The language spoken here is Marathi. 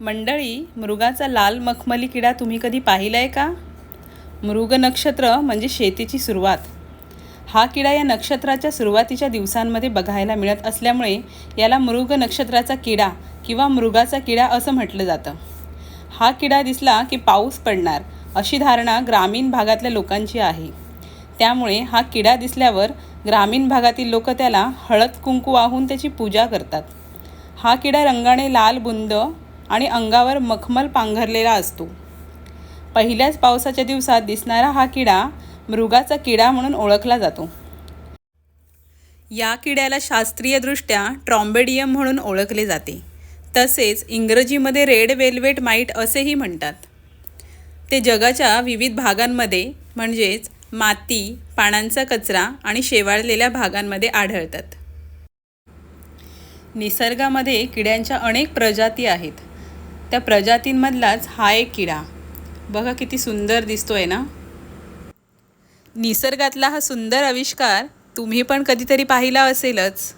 मंडळी मृगाचा लाल मखमली किडा तुम्ही कधी पाहिला आहे का? मृग नक्षत्र म्हणजे शेतीची सुरुवात. हा किडा या नक्षत्राच्या सुरुवातीच्या दिवसांमध्ये बघायला मिळत असल्यामुळे याला मृग नक्षत्राचा किडा किंवा मृगाचा किडा असं म्हटलं जातं. हा किडा दिसला की पाऊस पडणार अशी धारणा ग्रामीण भागातल्या लोकांची आहे. त्यामुळे हा किडा दिसल्यावर ग्रामीण भागातील लोक त्याला हळद कुंकू वाहून त्याची पूजा करतात. हा किडा रंगाने लाल बुंद आणि अंगावर मखमल पांघरलेला असतो. पहिल्याच पावसाच्या दिवसात दिसणारा हा किडा मृगाचा किडा म्हणून ओळखला जातो. या किड्याला शास्त्रीयदृष्ट्या ट्रॉम्बेडियम म्हणून ओळखले जाते. तसेच इंग्रजीमध्ये रेड वेल्वेट माईट असेही म्हणतात. ते जगाच्या विविध भागांमध्ये म्हणजेच माती पानांचा कचरा आणि शेवाळलेल्या भागांमध्ये आढळतात. निसर्गामध्ये किड्यांच्या अनेक प्रजाती आहेत. त्या प्रजातींमधलाच हा एक किडा. बघा किती सुंदर दिसतोय ना? निसर्गातला हा सुंदर आविष्कार तुम्ही पण कधीतरी पाहिला असेलच.